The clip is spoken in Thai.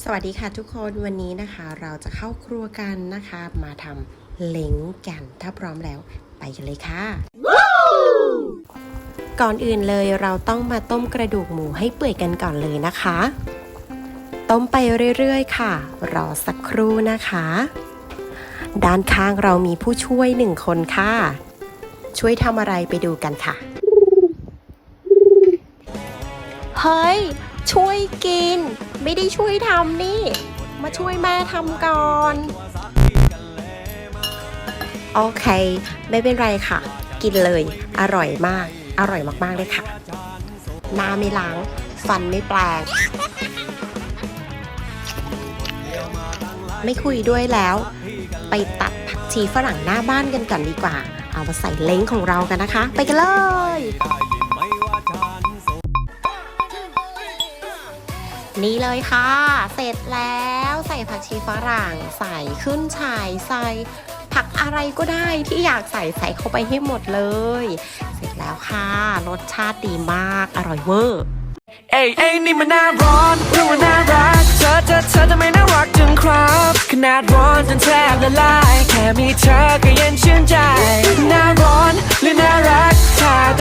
สวัสดีค่ะทุกคนวันนี้นะคะเราจะเข้าครัวกันนะคะ มาทำเล้งกันถ้าพร้อมแล้วไปกันเลยค่ะ ก่อนอื่นเลยเราต้องมาต้มกระดูกหมูให้เปื่อยกันก่อนเลยนะคะ ต้มไปเรื่อยๆ ค่ะ รอสักครู่นะคะ ด้านข้างเรามีผู้ช่วยหนึ่งคนค่ะ ช่วยทำอะไรไปดูกันค่ะ เฮ้ย ช่วยกิน ไม่ได้ช่วยทำนี่ มาช่วยแม่ทำก่อน โอเค ไม่เป็นไรค่ะ กินเลย อร่อยมาก อร่อยมากๆเลยค่ะหน้าไม่ล้าง ฟันไม่แปลง ไม่คุยด้วยแล้ว ไปตัดผักชีฝรั่งหน้าบ้านกันก่อนดีกว่า เอามาใส่เล้งของเรากันนะคะ ไปกันเลย นี่เลยค่ะ เสร็จแล้วใส่ผักชีฝรั่ง ใส่ขึ้นฉ่ายใส่ผักอะไรก็ได้ที่อยากใส่ใส่เข้าไปให้หมดเลย เสร็จแล้วค่ะ รสชาติดีมาก อร่อยเวอร์ เอ้ยเอ้ยนี่มันน่าร้อนหรือว่าน่ารัก เธอเธอเธอทำไมน่ารักจังครับ ขนาดร้อนจนแทบละลาย แค่มีเธอก็เย็นชื่นใจ น่าร้อน